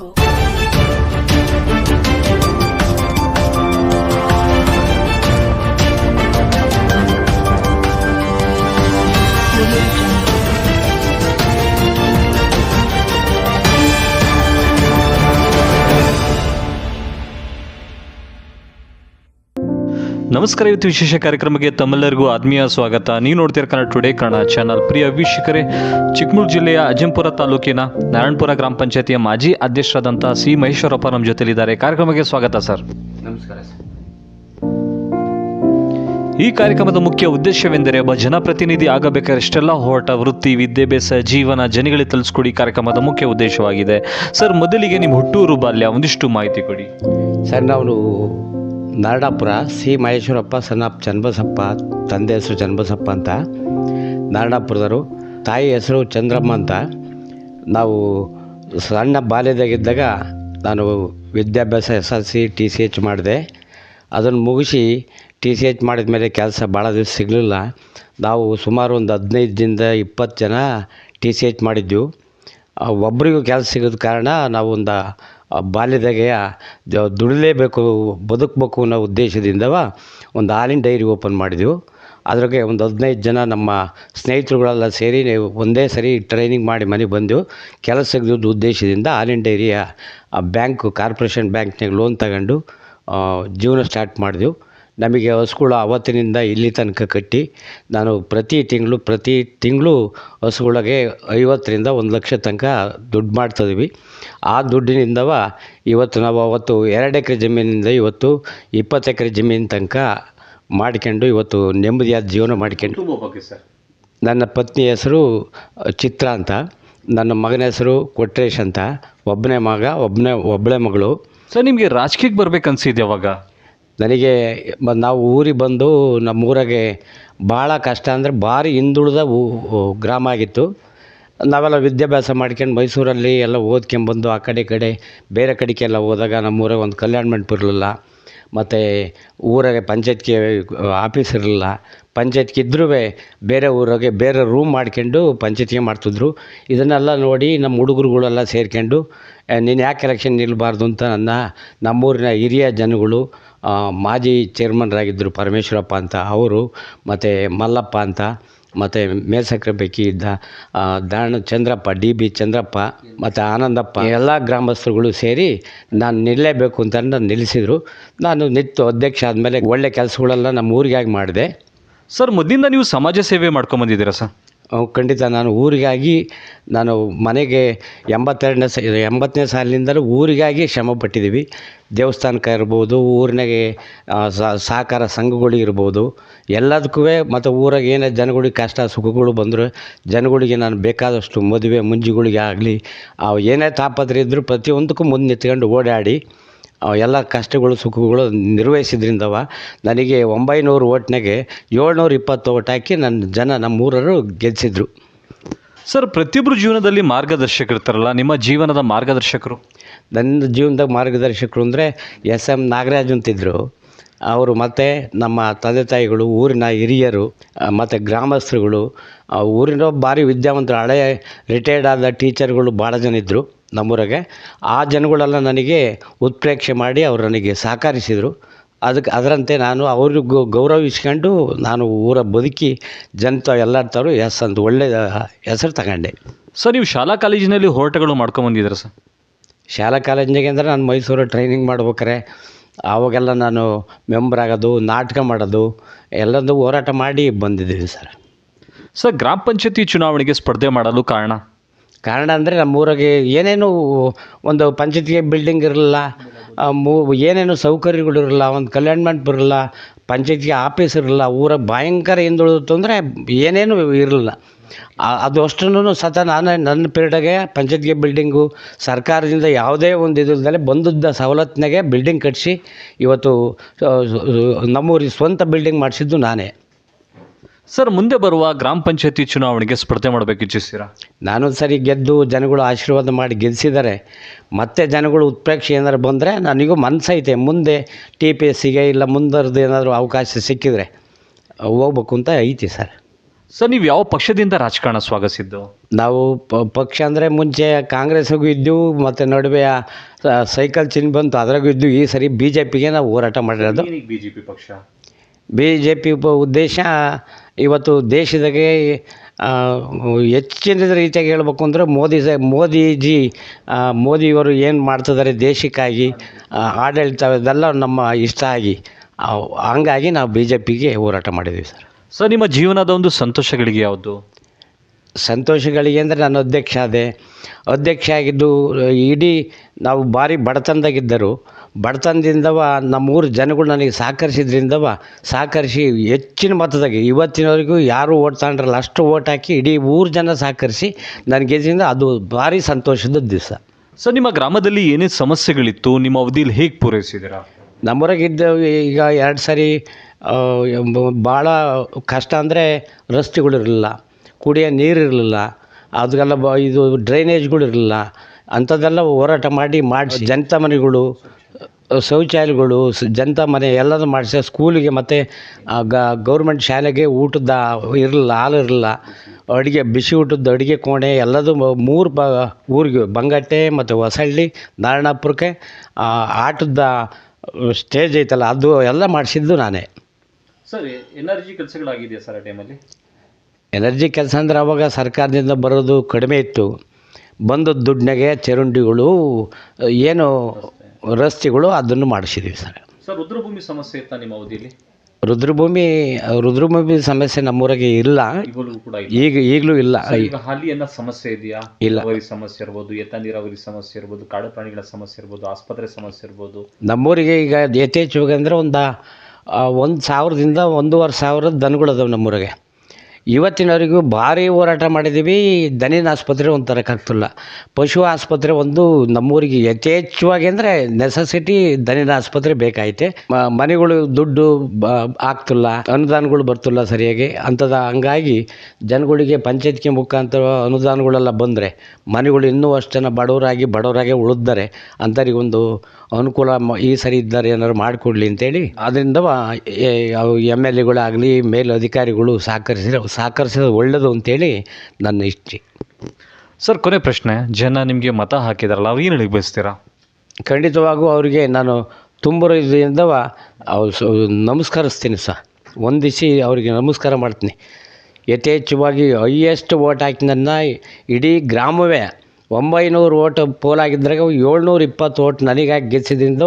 jungle. ನಮಸ್ಕಾರ ಇವತ್ತು ವಿಶೇಷ ಕಾರ್ಯಕ್ರಮಕ್ಕೆ ತಮ್ಮೆಲ್ಲರಿಗೂ ಆತ್ಮೀಯ ಸ್ವಾಗತ. ನೀವು ನೋಡ್ತೀರ ಕನ್ನಡ ಟುಡೇ ಕನ್ನಡ ಚಾನಲ್. ಪ್ರಿಯ ವೀಕ್ಷಕರೇ ಚಿಕ್ಕಮಗಳೂರು ಜಿಲ್ಲೆಯ ಅಜ್ಜಂಪುರ ತಾಲೂಕಿನ ನಾರಾಯಣಪುರ ಗ್ರಾಮ ಪಂಚಾಯತಿಯ ಮಾಜಿ ಅಧ್ಯಕ್ಷರಾದಂಥ ಸಿ ಮಹೇಶ್ವರಪ್ಪ ನಮ್ಮ ಜೊತೆಲಿದ್ದಾರೆ. ಕಾರ್ಯಕ್ರಮಕ್ಕೆ ಸ್ವಾಗತ ಸರ್. ನಮಸ್ಕಾರ ಸರ್. ಈ ಕಾರ್ಯಕ್ರಮದ ಮುಖ್ಯ ಉದ್ದೇಶವೆಂದರೆ ಒಬ್ಬ ಜನಪ್ರತಿನಿಧಿ ಆಗಬೇಕಾದ್ರೆ ಇಷ್ಟೆಲ್ಲ ಹೋರಾಟ ವೃತ್ತಿ ವಿದ್ಯಾಭ್ಯಾಸ ಜೀವನ ಜನಗಳಿಗೆ ತಲುಸ್ಕೊಡಿ ಕಾರ್ಯಕ್ರಮದ ಮುಖ್ಯ ಉದ್ದೇಶವಾಗಿದೆ. ಸರ್ ಮೊದಲಿಗೆ ನಿಮ್ಮ ಹುಟ್ಟೂರು ಬಾಲ್ಯ ಒಂದಿಷ್ಟು ಮಾಹಿತಿ ಕೊಡಿ. ಸರ್ ನಾವು ನಾರಾಯಣಪುರ ಸಿ ಮಹೇಶ್ವರಪ್ಪ ಸನ್ನಪ್ಪ ಚನ್ನಬಸಪ್ಪ, ತಂದೆ ಹೆಸರು ಚನ್ನಬಸಪ್ಪ ಅಂತ. ನಾರಡಾಪುರದವರು ತಾಯಿ ಹೆಸರು ಚಂದ್ರಮ್ಮ ಅಂತ. ನಾವು ಸಣ್ಣ ಬಾಲ್ಯದಾಗಿದ್ದಾಗ ನಾನು ವಿದ್ಯಾಭ್ಯಾಸ S L C, T C H ಮಾಡಿದೆ. ಅದನ್ನು ಮುಗಿಸಿ ಟಿ ಸಿ ಎಚ್ ಮಾಡಿದ ಮೇಲೆ ಕೆಲಸ ಭಾಳ ದಿವಸ ಸಿಗಲಿಲ್ಲ. ನಾವು ಸುಮಾರು ಒಂದು ಹದಿನೈದರಿಂದ ದಿನದ ಇಪ್ಪತ್ತು ಜನ ಟಿ ಸಿ ಎಚ್ ಮಾಡಿದ್ದೆವು. ಆ, ಒಬ್ರಿಗೂ ಕೆಲಸ ಸಿಗದ ಕಾರಣ ನಾವು ಒಂದು ಬಾಲ್ಯದಾಗೆ ದುಡಿಲೇಬೇಕು ಬದುಕಬೇಕು ಅನ್ನೋ ಉದ್ದೇಶದಿಂದವ ಒಂದು ಹಾಲಿನ ಡೈರಿ ಓಪನ್ ಮಾಡಿದೆವು. ಅದ್ರಾಗೆ ಒಂದು ಹದಿನೈದು ಜನ ನಮ್ಮ ಸ್ನೇಹಿತರುಗಳೆಲ್ಲ ಸೇರಿ ನೀವು ಒಂದೇ ಸರಿ ಟ್ರೈನಿಂಗ್ ಮಾಡಿ ಮನೆಗೆ ಬಂದೆವು. ಕೆಲಸ ಸಿಗದ ಉದ್ದೇಶದಿಂದ ಹಾಲಿನ ಡೈರಿಯ ಬ್ಯಾಂಕು ಕಾರ್ಪೊರೇಷನ್ ಬ್ಯಾಂಕ್ನಾಗ ಲೋನ್ ತಗೊಂಡು ಜೀವನ ಸ್ಟಾರ್ಟ್ ಮಾಡಿದೆವು. ನಮಗೆ ಹಸುಗಳು ಅವತ್ತಿನಿಂದ ಇಲ್ಲಿ ತನಕ ಕಟ್ಟಿ ನಾನು ಪ್ರತಿ ತಿಂಗಳು ಪ್ರತಿ ತಿಂಗಳು ಹಸುಗಳಿಗೆ ಐವತ್ತರಿಂದ ಒಂದು ಲಕ್ಷ ತನಕ ದುಡ್ಡು ಮಾಡ್ತಾಯಿದ್ವಿ ಆ ದುಡ್ಡಿನಿಂದವ ಇವತ್ತು ನಾವು ಅವತ್ತು ಎರಡು ಎಕರೆ ಜಮೀನಿಂದ ಇವತ್ತು ಇಪ್ಪತ್ತು ಎಕರೆ ಜಮೀನು ತನಕ ಮಾಡ್ಕೊಂಡು ಇವತ್ತು ನೆಮ್ಮದಿಯಾದ ಜೀವನ ಮಾಡ್ಕೊಂಡು ನನ್ನ ಪತ್ನಿ ಹೆಸರು ಚಿತ್ರ ಅಂತ ನನ್ನ ಮಗನ ಹೆಸರು ಕೊಟ್ರೇಶ್ ಅಂತ ಒಬ್ಬನೇ ಮಗ ಒಬ್ಬನೇ ಒಬ್ಬಳೇ ಮಗಳು. ಸರ್ ನಿಮಗೆ ರಾಜಕೀಯಕ್ಕೆ ಬರ್ಬೇಕು ಅನ್ಸಿದ್ದೆ ಅವಾಗ ನನಗೆ ನಾವು ಊರಿಗೆ ಬಂದು ನಮ್ಮ ಊರಾಗೆ ಭಾಳ ಕಷ್ಟ ಅಂದರೆ ಭಾರಿ ಹಿಂದುಳಿದ ಗ್ರಾಮ ಆಗಿತ್ತು. ನಾವೆಲ್ಲ ವಿದ್ಯಾಭ್ಯಾಸ ಮಾಡ್ಕೊಂಡು ಮೈಸೂರಲ್ಲಿ ಎಲ್ಲ ಓದ್ಕೊಂಬಂದು ಆ ಕಡೆ ಈ ಕಡೆ ಬೇರೆ ಕಡೆಗೆಲ್ಲ ಹೋದಾಗ ನಮ್ಮ ಊರಾಗ ಒಂದು ಕಲ್ಯಾಣ ಮಂಟಪ ಇರಲಿಲ್ಲ. ಮತ್ತು ಊರಾಗೆ ಪಂಚಾಯತ್ಗೆ ಆಫೀಸ್ ಇರಲಿಲ್ಲ. ಪಂಚಾಯತ್ಗೆ ಇದ್ರೂ ಬೇರೆ ಊರಾಗೆ ಬೇರೆ ರೂಮ್ ಮಾಡ್ಕೊಂಡು ಪಂಚಾಯತ್ಗೆ ಮಾಡ್ತಿದ್ರು. ಇದನ್ನೆಲ್ಲ ನೋಡಿ ನಮ್ಮ ಹುಡುಗರುಗಳೆಲ್ಲ ಸೇರ್ಕೊಂಡು ನೀನು ಯಾಕೆ ಎಲೆಕ್ಷನ್ ನಿಲ್ಲಬಾರ್ದು ಅಂತ ನನ್ನ ನಮ್ಮೂರಿನ ಹಿರಿಯ ಜನಗಳು ಮಾಜಿ ಚೇರ್ಮನ್ರಾಗಿದ್ದರು ಪರಮೇಶ್ವರಪ್ಪ ಅಂತ, ಅವರು ಮತ್ತು ಮಲ್ಲಪ್ಪ ಅಂತ, ಮತ್ತು ಮೇಲ್ಸಕ್ರೆ ಬೇಕಿ ಇದ್ದ ದಾಣ ಚಂದ್ರಪ್ಪ, ಡಿ ಬಿ ಚಂದ್ರಪ್ಪ, ಮತ್ತು ಆನಂದಪ್ಪ, ಎಲ್ಲ ಗ್ರಾಮಸ್ಥರುಗಳು ಸೇರಿ ನಾನು ನಿಲ್ಲಲೇಬೇಕು ಅಂತ ನಾನು ನಿಲ್ಲಿಸಿದರು. ನಾನು ನಿತ್ತು ಅಧ್ಯಕ್ಷ ಆದಮೇಲೆ ಒಳ್ಳೆ ಕೆಲಸಗಳೆಲ್ಲ ನಮ್ಮ ಊರಿಗಾಗಿ ಮಾಡಿದೆ. ಸರ್, ಮೊದಲಿಂದ ನೀವು ಸಮಾಜ ಸೇವೆ ಮಾಡ್ಕೊಂಬಂದಿದ್ದೀರಾ ಸರ್? ಖಂಡಿತ ನಾನು ಊರಿಗಾಗಿ ನಾನು ಮನೆಗೆ ಎಂಬತ್ತೆರಡನೇ ಸ, ಎಂಬತ್ತನೇ ಸಾಲಿನಿಂದಲೂ ಊರಿಗಾಗಿ ಶ್ರಮ ಪಟ್ಟಿದ್ದೀವಿ. ದೇವಸ್ಥಾನಕ್ಕೆ ಇರ್ಬೋದು, ಊರಿನಾಗೆ ಸಹಕಾರ ಸಂಘಗಳು ಇರ್ಬೋದು. ಎಲ್ಲದಕ್ಕೂ ಮತ್ತು ಊರಾಗ ಏನೇ ಜನಗಳಿಗೆ ಕಷ್ಟ, ಸುಖಗಳು ಬಂದರೆ ಜನಗಳಿಗೆ ನಾನು ಬೇಕಾದಷ್ಟು ಮದುವೆ, ಮುಂಜಿಗಳಿಗೆ ಆಗಲಿ ಏನೇ ತಾಪತ್ರೆ ಇದ್ದರೂ ಪ್ರತಿಯೊಂದಕ್ಕೂ ಮುಂದೆ ನಿಂತ್ಕೊಂಡು ಓಡಾಡಿ ಅವು ಎಲ್ಲ ಕಷ್ಟಗಳು ಸುಖಗಳು ನಿರ್ವಹಿಸಿದ್ರಿಂದವ ನನಗೆ ಒಂಬೈನೂರು ಓಟ್ನಾಗೆ ಏಳ್ನೂರ ಇಪ್ಪತ್ತು ಓಟ್ ಹಾಕಿ ನನ್ನ ಜನ ನಮ್ಮೂರರು ಗೆಲ್ಲಿಸಿದ್ರು ಸರ್ ಪ್ರತಿಯೊಬ್ಬರು ಜೀವನದಲ್ಲಿ ಮಾರ್ಗದರ್ಶಕರು ಇರ್ತಾರಲ್ಲ ನಿಮ್ಮ ಜೀವನದ ಮಾರ್ಗದರ್ಶಕರು? ನನ್ನ ಜೀವನದಾಗ ಮಾರ್ಗದರ್ಶಕರು ಅಂದರೆ ಎಸ್ ಎಂ ನಾಗರಾಜ್ ಅಂತಿದ್ದರು ಅವರು ಮತ್ತು ನಮ್ಮ ತಂದೆ ತಾಯಿಗಳು ಊರಿನ ಹಿರಿಯರು ಮತ್ತು ಗ್ರಾಮಸ್ಥರುಗಳು ಊರಿನ ಭಾರಿ ವಿದ್ಯಾವಂತರು ಹಳೆ ರಿಟೈರ್ಡ್ ಆದ ಟೀಚರ್ಗಳು ಭಾಳ ಜನ ಇದ್ದರು ನಮ್ಮೂರಾಗೆ ಆ ಜನಗಳೆಲ್ಲ ನನಗೆ ಉತ್ಪ್ರೇಕ್ಷೆ ಮಾಡಿ ಅವರು ನನಗೆ ಸಹಕರಿಸಿದರು. ಅದಕ್ಕೆ ಅದರಂತೆ ನಾನು ಅವ್ರಿಗೂ ಗೌರವಿಸ್ಕೊಂಡು ನಾನು ಊರ ಬದುಕಿ ಜನತ ಎಲ್ಲರ ಥರ ಎಸ್ ಅಂತ ಒಳ್ಳೆಯ ಹೆಸರು ತಗೊಂಡೆ. ಸರ್ ನೀವು ಶಾಲಾ ಕಾಲೇಜಿನಲ್ಲಿ ಹೋರಾಟಗಳು ಮಾಡ್ಕೊಂಬಂದಿದ್ದೀರಾ ಸರ್? ಶಾಲಾ ಕಾಲೇಜಿನಾಗೆ ಅಂದರೆ ನಾನು ಮೈಸೂರು ಟ್ರೈನಿಂಗ್ ಮಾಡ್ಬೇಕಾರೆ ಆವಾಗೆಲ್ಲ ನಾನು ಮೆಂಬರ್ ಆಗೋದು ನಾಟಕ ಮಾಡೋದು ಎಲ್ಲದೂ ಹೋರಾಟ ಮಾಡಿ ಬಂದಿದ್ದೀವಿ ಸರ್. ಸರ್ ಗ್ರಾಮ ಪಂಚಾಯತಿ ಚುನಾವಣೆಗೆ ಸ್ಪರ್ಧೆ ಮಾಡಲು ಕಾರಣ? ಕಾರಣ ಅಂದರೆ ನಮ್ಮೂರಾಗೆ ಏನೇನು ಒಂದು ಪಂಚಾಯತಿಗೆ ಬಿಲ್ಡಿಂಗ್ ಇರಲಿಲ್ಲ ಮೂ, ಏನೇನು ಸೌಕರ್ಯಗಳು ಇರಲ್ಲ, ಒಂದು ಕಲ್ಯಾಣ ಮಂಟಪ ಇರಲ್ಲ, ಪಂಚಾಯತಿಗೆ ಆಫೀಸ್ ಇರಲಿಲ್ಲ ಊರ ಭಯಂಕರ ಹಿಂದುಳಿದಿತ್ತು ಅಂದರೆ ಏನೇನು ಇರಲಿಲ್ಲ ಅದು ಅಷ್ಟನ್ನು ಸತ ನಾನು, ನನ್ನ ಪೀರಿಯಡಾಗೆ ಪಂಚಾಯ್ತಿಗೆ ಬಿಲ್ಡಿಂಗು ಸರ್ಕಾರದಿಂದ ಯಾವುದೇ ಒಂದು ಇದಿಲ್ದಲೆ ಬಂದಿದ್ದ ಸವಲತ್ತಿನಾಗೆ ಬಿಲ್ಡಿಂಗ್ ಕಟ್ಟಿಸಿ ಇವತ್ತು ನಮ್ಮೂರಿಗೆ ಸ್ವಂತ ಬಿಲ್ಡಿಂಗ್ ಮಾಡಿಸಿದ್ದು ನಾನೇ. ಸರ್ ಮುಂದೆ ಬರುವ ಗ್ರಾಮ ಪಂಚಾಯತಿ ಚುನಾವಣೆಗೆ ಸ್ಪರ್ಧೆ ಮಾಡಬೇಕು ಇಚ್ಛಿಸ್ತೀರಾ? ನಾನೊಂದು ಸರಿ ಗೆದ್ದು ಜನಗಳು ಆಶೀರ್ವಾದ ಮಾಡಿ ಗೆಲ್ಲಿಸಿದ್ದಾರೆ ಮತ್ತೆ ಜನಗಳು ಉತ್ಪ್ರೇಕ್ಷೆ ಏನಾದ್ರು ಬಂದರೆ ನನಗೂ ಮನಸ್ಸೈತೆ ಮುಂದೆ ಟಿ ಪಿ ಎಸ್ಸಿಗೆ ಇಲ್ಲ ಮುಂದರದ್ದು ಏನಾದರೂ ಅವಕಾಶ ಸಿಕ್ಕಿದರೆ ಹೋಗ್ಬೇಕು ಅಂತ ಐತಿ ಸರ್. ಸರ್ ನೀವು ಯಾವ ಪಕ್ಷದಿಂದ ರಾಜಕಾರಣ ಸ್ವಾಗತಿಸಿದ್ದು ನಾವು ಪ- ಪಕ್ಷ ಅಂದರೆ ಮುಂಚೆ ಕಾಂಗ್ರೆಸ್ಗೂ ಇದ್ದೆವು ಮತ್ತು ನಡುವೆ ಆ ಸೈಕಲ್ ಚಿನ್ ಬಂತು ಅದ್ರಾಗೂ ಇದ್ದು ಈ ಸರಿ ಬಿ ಜೆ ಪಿಗೆ ನಾವು ಹೋರಾಟ ಮಾಡಿರೋದು. ಬಿಜೆಪಿ ಪಕ್ಷ? ಬಿ ಜೆ ಪಿ ಉದ್ದೇಶ ಇವತ್ತು ದೇಶದಾಗೆ ಹೆಚ್ಚಿನ ರೀತಿಯಾಗಿ ಹೇಳ್ಬೇಕು ಅಂದರೆ ಮೋದಿ ಸ, ಮೋದಿಜಿ ಮೋದಿಯವರು ಏನು ಮಾಡ್ತಿದ್ದಾರೆ ದೇಶಕ್ಕಾಗಿ ಆಡಳಿತ ಇದೆಲ್ಲ ನಮ್ಮ ಇಷ್ಟ ಆಗಿ. ಹಂಗಾಗಿ ನಾವು ಬಿ ಜೆ ಪಿಗೆ ಹೋರಾಟ ಮಾಡಿದ್ದೀವಿ ಸರ್. ಸರ್, ನಿಮ್ಮ ಜೀವನದ ಒಂದು ಸಂತೋಷಗಳಿಗೆ ಯಾವುದು? ಸಂತೋಷಗಳಿಗೆ ಅಂದರೆ ನಾನು ಅಧ್ಯಕ್ಷ ಆದೆ. ಅಧ್ಯಕ್ಷ ಆಗಿದ್ದು ಇಡೀ ನಾವು ಭಾರಿ ಬಡತನದಾಗಿದ್ದರು. ಬಡತನದಿಂದವ ನಮ್ಮೂರು ಜನಗಳು ನನಗೆ ಸಹಕರಿಸಿದ್ರಿಂದವ ಸಹಕರಿಸಿ ಹೆಚ್ಚಿನ ಮತದಾಗಿ ಇವತ್ತಿನವರೆಗೂ ಯಾರು ಓಟ್ ತಗೊಂಡ್ರಲ್ಲ ಅಷ್ಟು ಓಟ್ ಹಾಕಿ ಇಡೀ ಊರು ಜನ ಸಹಕರಿಸಿ ನನಗೆ ಇದರಿಂದ ಅದು ಭಾರಿ ಸಂತೋಷದ ದಿವಸ. ಸರ್ ನಿಮ್ಮ ಗ್ರಾಮದಲ್ಲಿ ಏನೇ ಸಮಸ್ಯೆಗಳಿತ್ತು? ನಿಮ್ಮ ಅವಧಿಯಲ್ಲಿ ಹೇಗೆ ಪೂರೈಸಿದ್ದೀರಾ? ನಮ್ಮೂರಾಗಿದ್ದ ಈಗ ಎರಡು ಸಾರಿ ಭಾಳ ಕಷ್ಟ ಅಂದರೆ ರಸ್ತೆಗಳಿರಲಿಲ್ಲ. ಕುಡಿಯೋ ನೀರಿರಲಿಲ್ಲ ಅದಕ್ಕೆಲ್ಲ ಬ ಇದು ಡ್ರೈನೇಜ್ಗಳಿರಲಿಲ್ಲ ಅಂಥದ್ದೆಲ್ಲ ಹೋರಾಟ ಮಾಡಿ ಮಾಡಿಸಿ. ಜನತ ಮನೆಗಳು, ಶೌಚಾಲಯಗಳು, ಸ್ ಜಂತ ಮನೆ ಎಲ್ಲದೂ ಮಾಡಿಸಿ, ಸ್ಕೂಲಿಗೆ ಮತ್ತು ಗೌರ್ಮೆಂಟ್ ಶಾಲೆಗೆ ಊಟದ ಇರಲಿಲ್ಲ, ಹಾಲು ಇರಲಿಲ್ಲ. ಅಡುಗೆ ಬಿಸಿ ಊಟದ ಅಡುಗೆ ಕೋಣೆ ಎಲ್ಲದೂ ಮೂರು ಬ, ಊರಿಗೆ ಬಂಗಟ್ಟೆ ಮತ್ತು ಹೊಸಳ್ಳಿ, ನಾರಾಯಣಪುರಕ್ಕೆ ಆಟದ ಸ್ಟೇಜ್ ಐತಲ್ಲ, ಅದು ಎಲ್ಲ ಮಾಡಿಸಿದ್ದು ನಾನೇ. ಸರ್ ಎನರ್ಜಿ ಕೆಲಸಗಳಾಗಿದೆಯಾ ಸರ್ ಆ ಟೈಮಲ್ಲಿ ಎನರ್ಜಿ ಕೆಲಸ ಅಂದ್ರೆ ಅವಾಗ ಸರ್ಕಾರದಿಂದ ಬರೋದು ಕಡಿಮೆ ಇತ್ತು. ಬಂದ ದುಡ್ಡಿನಾಗೆ ಚರಂಡಿಗಳು ಏನು ರಸ್ತೆಗಳು ಅದನ್ನು ಮಾಡಿಸಿದ್ದೀವಿ ಸರ್. ಸರ್ ರುದ್ರಭೂಮಿ ಸಮಸ್ಯೆ ಇತ್ತಾ ನಿಮ್ಮ ಅವಧಿಯಲ್ಲಿ? ರುದ್ರಭೂಮಿ ರುದ್ರಭೂಮಿ ಸಮಸ್ಯೆ ನಮ್ಮೂರಾಗೆ ಇಲ್ಲ. ಕೂಡ ಈಗ ಈಗಲೂ ಇಲ್ಲ. ಈಗ ಸಮಸ್ಯೆ ಇದೆಯಾ? ಇಲ್ಲ. ನೀರಾವರಿ ಸಮಸ್ಯೆ ಇರ್ಬೋದು ಎತ್ತ ನೀರಾವರಿ ಸಮಸ್ಯೆ ಇರ್ಬೋದು ಕಾಡು ಪ್ರಾಣಿಗಳ ಸಮಸ್ಯೆ ಇರ್ಬೋದು ಆಸ್ಪತ್ರೆ ಸಮಸ್ಯೆ ಇರ್ಬೋದು. ನಮ್ಮೂರಿಗೆ ಈಗ ಯಥೇಚ್ಛವಾಗಿ ಅಂದರೆ ಒಂದು ಒಂದು ಸಾವಿರದಿಂದ ಒಂದೂವರೆ ಸಾವಿರದ ದನಗಳು ಅದಾವೆ ನಮ್ಮೂರಿಗೆ. ಇವತ್ತಿನವರೆಗೂ ಭಾರಿ ಹೋರಾಟ ಮಾಡಿದ್ದೀವಿ. ದನಿನ ಆಸ್ಪತ್ರೆ ಒಂದು ತರೋಕ್ಕಾಗ್ತಿಲ್ಲ ಪಶು ಆಸ್ಪತ್ರೆ ಒಂದು ನಮ್ಮೂರಿಗೆ ಯಥೇಚ್ಛವಾಗಿ ಅಂದರೆ ನೆಸಸಿಟಿ ದನಿನ ಆಸ್ಪತ್ರೆ ಬೇಕಾಯ್ತೆ. ಮನೆಗಳು ದುಡ್ಡು, ಬ, ಆಗ್ತಿಲ್ಲ. ಅನುದಾನಗಳು ಬರ್ತಿಲ್ಲ ಸರಿಯಾಗಿ. ಅಂಥದ್ದು ಹಂಗಾಗಿ ಜನಗಳಿಗೆ ಪಂಚಾಯತ್ಗೆ ಮುಖಾಂತರ ಅನುದಾನಗಳೆಲ್ಲ ಬಂದರೆ, ಮನೆಗಳು ಇನ್ನೂ ಅಷ್ಟು ಜನ ಬಡವರಾಗಿ, ಬಡವರಾಗೆ ಉಳಿದ್ದಾರೆ ಅಂಥವ್ರಿಗೊಂದು ಅನುಕೂಲ ಈ ಸರಿ ಇದ್ದಾರೆ ಏನಾದ್ರು ಮಾಡಿಕೊಡ್ಲಿ ಅಂತೇಳಿ. ಅದರಿಂದ ಎಂ ಎಲ್ ಎಗಳಾಗಲಿ ಮೇಲ್ ಅಧಿಕಾರಿಗಳು ಸಹಕರಿಸಿದ್ರೆ ಸಹಕರಿಸೋದು ಒಳ್ಳೆಯದು ಅಂತೇಳಿ ನನ್ನ ಇಚ್ಛೆ. ಸರ್ ಕೊನೆ ಪ್ರಶ್ನೆ. ಜನ ನಿಮಗೆ ಮತ ಹಾಕಿದಾರಲ್ಲ ಅವ್ರು ಏನು ಹೇಳಿ ಬಯಸ್ತೀರಾ? ಖಂಡಿತವಾಗೂ ಅವರಿಗೆ ನಾನು ತುಂಬ ಇದರಿಂದ ನಮಸ್ಕರಿಸ್ತೀನಿ ಸಹ ವಂದಿಸಿ ಅವರಿಗೆ ನಮಸ್ಕಾರ ಮಾಡ್ತೀನಿ. ಯಥೇಚ್ಛವಾಗಿ ಹೈಯೆಸ್ಟ್ ಓಟ್ ಹಾಕಿ ನನ್ನ ಇಡೀ ಗ್ರಾಮವೇ ಒಂಬೈನೂರು ಓಟ್ ಪೋಲಾಗಿದ್ದಾಗ ಏಳ್ನೂರ ಇಪ್ಪತ್ತು ಓಟ್ ನನಗಾಗಿ ಗೆಲ್ಲಿಸಿದ್ರಿಂದ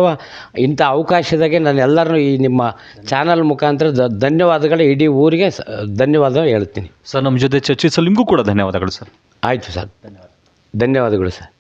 ಇಂಥ ಅವಕಾಶದಾಗೆ ನಾನು ಎಲ್ಲರನ್ನೂ ಈ ನಿಮ್ಮ ಚಾನಲ್ ಮುಖಾಂತರ ದ- ಧನ್ಯವಾದಗಳು ಇಡೀ ಊರಿಗೆ ಸ- ಧನ್ಯವಾದ ಹೇಳ್ತೀನಿ. ಸರ್ ನಮ್ಮ ಜೊತೆ ಚರ್ಚಿಸಲು ನಿಮಗೂ ಕೂಡ ಧನ್ಯವಾದಗಳು ಸರ್. ಆಯಿತು ಸರ್. ಧನ್ಯವಾದಗಳು ಸರ್.